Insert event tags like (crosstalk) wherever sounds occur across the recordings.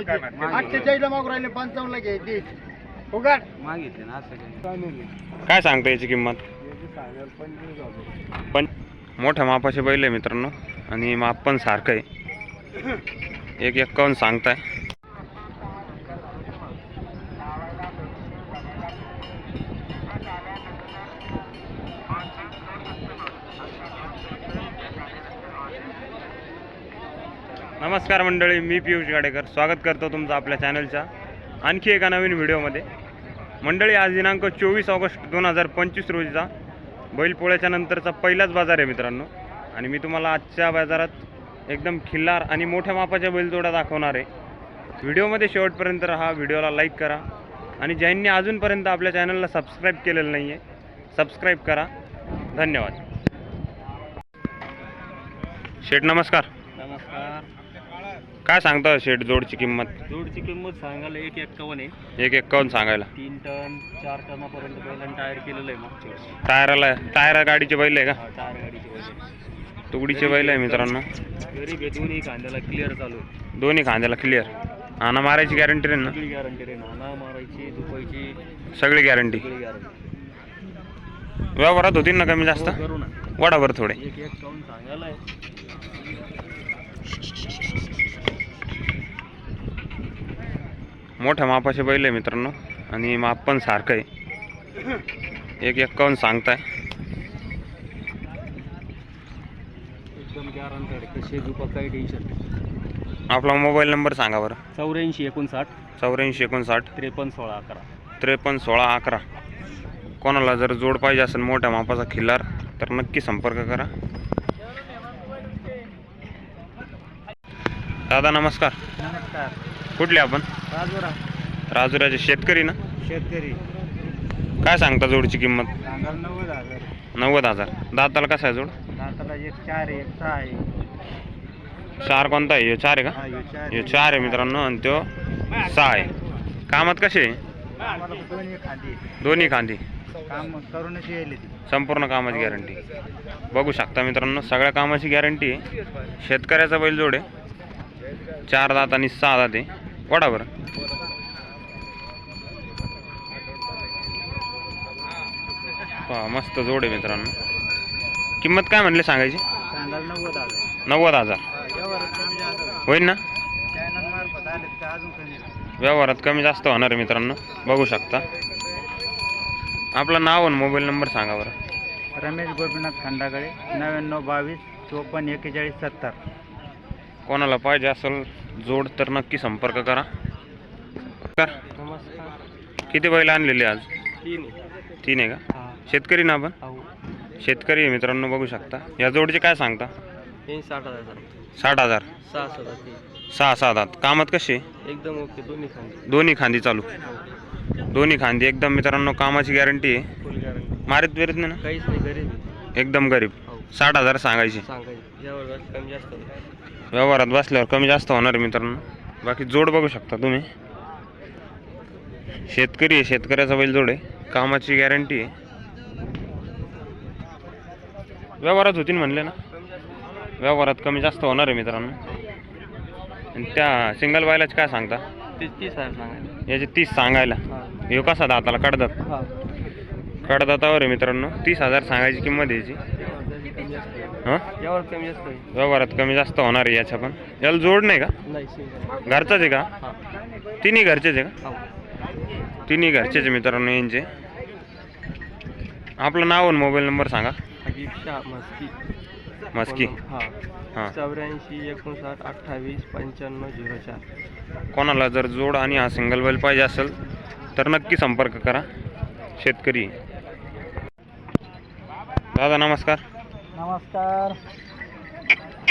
घ्यायचे अठ्ठेचाळीसला मागू. राहिले पंचावन्नला घ्यायचे उगाड मागितले ना असं काही. काय सांगता याची किंमत? पण मोठ्या मापाचे बैल आहे मित्रांनो आणि माप पण सारखं आहे. एक एक्कावन्न सांगताय. नमस्कार मंडळी मी पियुष गाडेकर. स्वागत करतो तुमचं आपल्या चॅनलच्या आणखी एका नवीन व्हिडिओमध्ये. मंडळी आज दिनांक चोवीस ऑगस्ट दोन हजार पंचवीस रोजीचा बैलपोळ्याच्या नंतरचा पहिलाच बाजार आहे मित्रांनो. आणि मी तुम्हाला आजच्या बाजारात एकदम खिल्लार आणि मोठ्या मापाच्या बैलजोड्या दाखवणार आहे. व्हिडिओमध्ये शेवटपर्यंत राहा व्हिडिओला लाईक करा. आणि ज्यांनी अजूनपर्यंत आपल्या चॅनलला सबस्क्राईब केलेलं नाही आहे सबस्क्राईब करा. धन्यवाद. शेठ नमस्कार. नमस्कार. काय सांगता शेठ जोडची किंमत? जोडची किंमत सांगायला एक एक्कावन्न आहे. एक एक्कावन्न सांगायला. तीन टन चार टनापर्यंत बैलांनी टायर केलेलं आहे मागच्या वर्षी. टायराला टायर गाडीचे बैल आहे का? हा, टायर गाडीची बैल तुकडीचे बैल आहे मित्रांनो. गरीब आहे दोन्ही कांद्याला क्लिअर चालू आहे. दोन्ही खांद्याला क्लिअर आणा मारायची गॅरंटी ना? सगळी गॅरंटी रे नाना मारायची दुपायची सगळी गॅरंटी सगळी गॅरंटी व्यवहारात होतील ना कमी जास्त? करू ना. थोडे. एक सांगायला आहे. मोठ्या मापाचे बैल आहे मित्रांनो. आणि माप पण सारखं आहे. एक एक्कावन्न सांगताय. आपला मोबाईल नंबर सांगा बरं. चौऱ्याऐंशी एकोणसाठ चौऱ्याऐंशी एकोणसाठ त्रेपन्न सोळा अकरा. त्रेपन्न सोळा अकरा. कोणाला जर जोड पाहिजे असेल मोठ्या मापाचा खिल्लार तर नक्की संपर्क करा. दादा नमस्कार. नमस्कार. कुठले आपण? राजुरा. राजुराचे शेतकरी ना? शेतकरी. काय सांगता जोडची किंमत? सांगाल नव्वद हजार. नव्वद हजार. दाताला कसा आहे जोड? दाताला एक चार एक सहा आहे. चार कोणता आहे? ह्यो चार आहे का? हा चार ह्यो चार आहे मित्रांनो आणि तो सहा आहे. कामात कसे आहे? आम्हाला दोन्ही खांदी दोन्ही खांदी. काम करूनच येईल ती. संपूर्ण कामाची गॅरंटी. बघू शकता मित्रांनो सगळ्या कामाची गॅरंटी. आहे शेतकऱ्याचा बैल जोड आहे. चार दात आणि सहा दात आहे. वडा बरं. पहा मस्त जोड आहे मित्रांनो. किंमत काय म्हणले सांगायची? नव्वद हजार. होईल. ना? व्यवहारात कमी जास्त होणार आहे मित्रांनो. बघू शकता. आपलं नाव आणि मोबाईल नंबर सांगा बरं. रमेश गोपीनाथ खंडागळे नव्याण्णव बावीस चोपन्न एक्केचाळीस सत्तर. कोणाला पाहिजे असेल जोड तर नक्की संपर्क करा. किती बैल आणलेले आज? तीन आहे का? हा शेतकरी ना आपण? शेतकरी आहे मित्रांनो बघू शकता. या जोडचे काय सांगता? साठ हजार. सहा सहा दात कामात कशी एकदम ओके दोन्ही खांदी दोन्ही खांदी चालू. दोन्ही खांदी. एकदम मित्रांनो कामाची गॅरंटी आहे. मारीत बिरीत नाही ना? काहीच नाही गरीब एकदम गरीब. साठ हजार सांगायची. व्यवहारात बसल्यावर कमी जास्त होणार आहे मित्रांनो. बाकी जोड बघू शकता तुम्ही. शेतकरी आहे शेतकऱ्याचा बैल जोड आहे. कामाची गॅरंटी आहे. व्यवहारात होतील म्हणले ना. व्यवहारात कमी जास्त होणार आहे मित्रांनो. आणि त्या सिंगल बायलाच काय सांगता? याचे तीस सांगायला. हा. कसा दाताला? कडदात? कडदातावर आहे मित्रांनो. तीस हजार सांगायची किंमत याची. यावर कमी जास्त होईल. हां? यावर कमी जास्त होईल. व्यवहारात कमी जास्त होणार आहे याच्या पण याला जोड नाही का? नाही सिंगल घरचाच आहे का? हा. तिन्ही घरचेच आहे का? हो. तिन्ही घरचेच आहे मित्रांनो यांचे. आपलं नाव आणि मोबाईल नंबर सांगा. हबीब शाह मस्की. मस्की हा. हां. चौऱ्याऐंशी एकोणसाठ अठ्ठावीस पंच्याण्णव झिरो चार. कोणाला जर जोड आणि हा सिंगल बैल पाहिजे असेल तर नक्की संपर्क करा. शेतकरी. दादा नमस्कार. नमस्कार.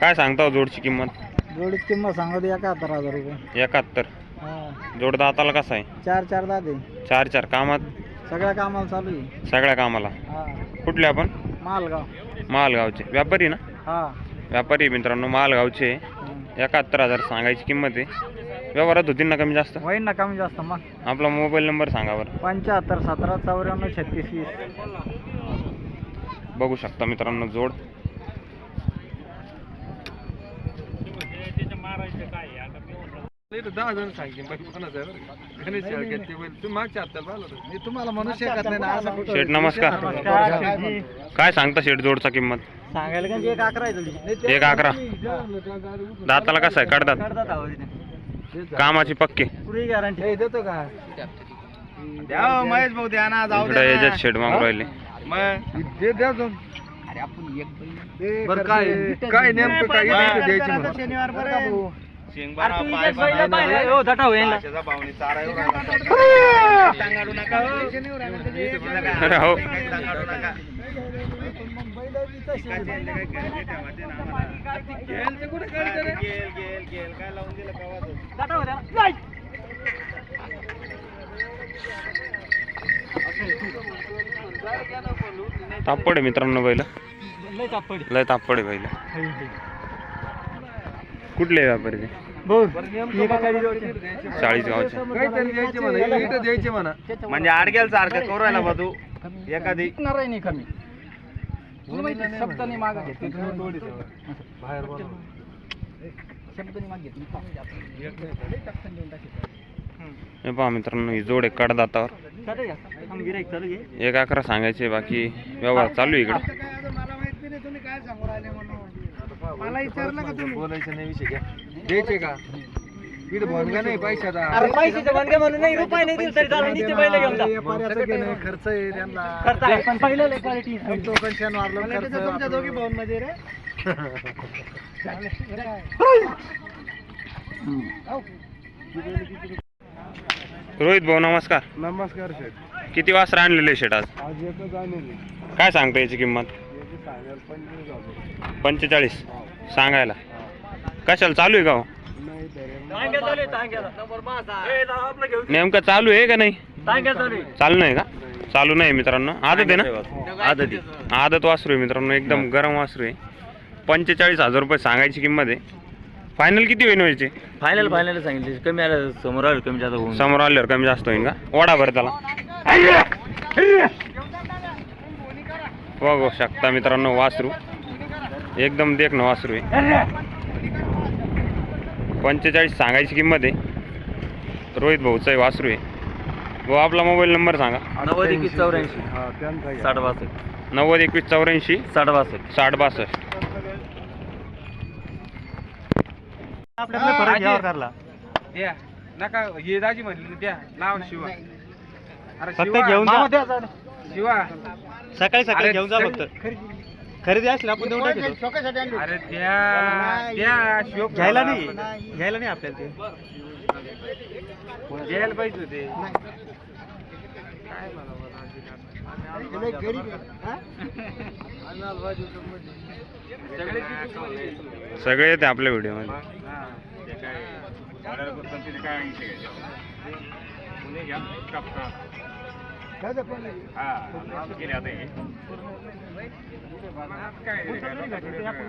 काय सांगता हो जोडची किंमत? जोडीची किंमत सांगतो एकाहत्तर हजार रुपये. एकाहत्तर. हा. जोड दाताला कसा आहे? चार चार दादे चार चार. कामात? सगळ्या कामाला चालू आहे. सगळ्या कामाला? हा. कुठले आपण? मालगाव. मालगावचे. व्यापारी ना? हा. व्यापारी मित्रांनो मालगावचे. एकाहत्तर हजार सांगायची किंमत आहे. व्यवहारात होतील ना कमी जास्त? होईन ना कमी जास्त मग. आपला मोबाईल नंबर सांगा बरं. पंच्याहत्तर सतरा चौऱ्याण्णव छत्तीस वीस. बघू शकता मित्रांनो जोड. दहा जण तुम्हाला म्हणू शकत नाही शेठ नमस्कार. काय सांगता शेठ जोडचा किंमत? सांगायला का एक अकरा. आहे एक अकरा दाताला कसं आहे? कडदात कामाची पक्के. पुरी गॅरंटी देतो का द्या हो, महेश भाऊ द्या ना. जाऊ शेड मागून राहिले. दे द्या दोन बरं काय? काय नेमकं काय इथं द्यायची म्हणून? शनिवार बरं शेंगबारा अरे तू पाय तापड आहे मित्रांनो बैल. लय तापड. लय तापड आहे बैल. कुठले व्यापारी ते? चाळीस गावचे म्हणजे आडगेल सारखं करू राहिला बा तू. एखादी. कमी. तुला माहिती आहे, शब्दाने मागं घेत बाहेर बोला शब्दाने मागं घेत हे पहा मित्रांनो ही जोड आहे कडदातावर. एक अकरा सांगायचे बाकी व्यवहार चालू आहे इकडं. मला माहीत नाही तुम्ही काय सांगू राहिले म्हणून मला विचारलं का तुम्ही? बोलायचं नाही विषय घ्या. द्यायचे का? इथं भोनगा नाही पैशाचा. अरे पैशाचे बनगे म्हणून नाही रुपये नाही दिले तरी चालेल नीचे बैल घेऊन जा. खर्च आहे त्यांना. खर्च आहे, पण पहिलं लय क्वालिटी तुमच्या दोघी भाऊन मध्ये रे (laughs) रोहित भाऊ नमस्कार. नमस्कार शेठ. किती वाजता आणलेले शेट आज? आज एकच आणली काय सांगता याची किंमत? सांगायला पंचवीस हजार. पंचेचाळीस. सांगायला. कशाला चालू आहे का हो? नाही तर नेमकं चालू आहे का नाही. चालू नाही का? चालू नाही मित्रांनो. आदत आहे ना? आदत आदत वासरू आहे मित्रांनो. एकदम गरम वासरू आहे. पंचेचाळीस हजार रुपये सांगायची किंमत आहे. फायनल किती होईल व्हायचे? फायनल फायनल सांगितले. कमी आलं समोर आलं कमी जास्त होऊन. समोर आल्यावर कमी जास्त होईल का? ओढा बरं त्याला. बघू शकता मित्रांनो वासरू. एकदम देखणं वासरू आहे पंचेचाळीस सांगायची किंमत आहे. रोहित भाऊचा आहे वासरू आहे भाऊ आपला मोबाईल नंबर सांगा. नव्वद एकवीस चौऱ्याऐंशी. हा. साठ बासष्ट. नव्वद एकवीस चौऱ्याऐंशी. साठ बासष्ट. साठ बासष्ट. आपल्याकडे फरक घ्यावा करला द्या. नका हे दाजी म्हणली द्या. लाव शिवा. अरे फक्त शिवा, घेऊन मामा जा शिवा. सकाळी सकाळी अरे, घेऊन जा फक्त. खरेदी. असली आपण देऊन टाकतो. अरे द्या द्या शिव. घ्यायला नाही. घ्यायला नाही आपल्याला ते. घ्यायला पाहिजे होते. सगळे येते आपल्या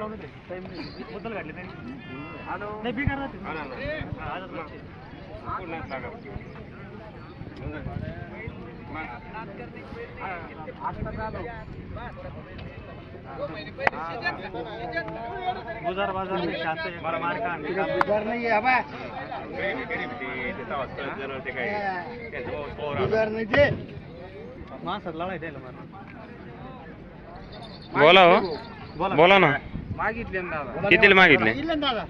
व्हिडिओमध्ये नाही बिगर राहते. गुजार बाजार में शांत है बड़ा मार का। गुजार नहीं है अबे। गुजार नहीं दे माणसात लढाई द्यायला मला बोला हो। बोला। ना। मागितले ना दादा। कितीला मागितले?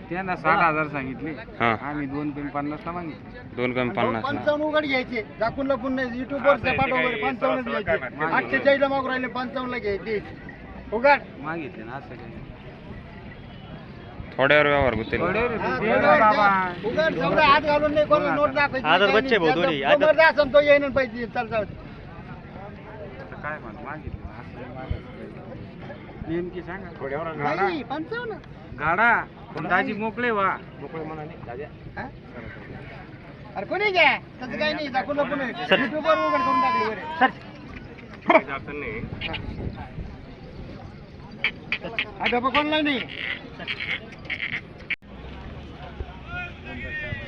त्यांना साठ हजार सांगितले। हा। आम्ही दोन कमी पन्नासला मागितले. दोन कमी पन्नास ना पंचावन्न उघड घ्यायचे. दाखवून लपून नाही युट्यूब वर पाठवून पंचावन्न घ्यायचे. अठ्ठेचाळीस ला मागून राहिले पंचावन्न ला घ्यायचे. उघड. मागितले ना असं काही थोड्यावर व्यवहार हा, सगळं हात घालून नाही कोणाला नोट दाखवायची आदर काही बच्चे नाही. भाऊ दोन्ही, ज्याचा आदर. समोर असेल तो येईन पैसे चल जाऊ दे. आता काय म्हणा मागितले ना, असं काही मागितलं. नेमकी सांगा. थोड्यावर गाडा नाही, पंचावन्न. गाडा पण दाजी मोकळे वा मोकळे हा? अरे कोणी घ्या? तसं काही नाही उघड करून टाकली बरे. हा. डबा कोणला नाही?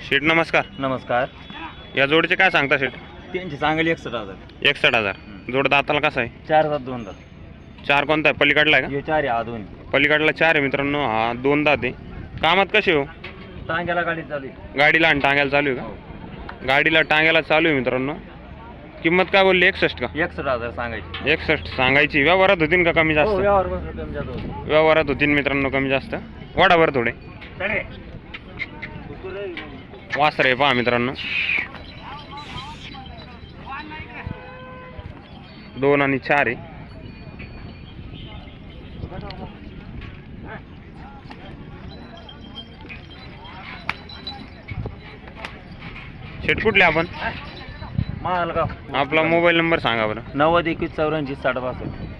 शेठ नमस्कार. नमस्कार. या जोडचे काय सांगता शेठ? त्यांची सांगली एकसष्ट हजार. एकसठ हजार. जोड दाताला कसा आहे? चार हजार दोन हजार चार कोणता आहे? पलीकडला आहे हे चार आहे हा दोन. का पलीकडला चार आहे मित्रांनो. हा दोन दात आहे. कामात कसे हो? टांग्याला गाडी चालू आहे. गाडीला आणि टांग्याला चालू आहे का? गाडीला टांग्याला चालू आहे मित्रांनो. किंमत काय बोलली? एकसष्ट का? एकसष्ट हजार सांगायची. एकसष्ट सांगायची. व्यवहारात होतीन का कमी हो, जास्त व्यवहार बसला होतो. व्यवहारात होतीन मित्रांनो कमी जास्त. वाडाभर थोडे. वासर आहे पहा मित्रांनो. दोन आणि चार आहे. शेट कुठले आपण? आपला मोबाईल नंबर सांगा बरं. नव्वद एकवीस चौऱ्याऐंशी साठ बासष्ट.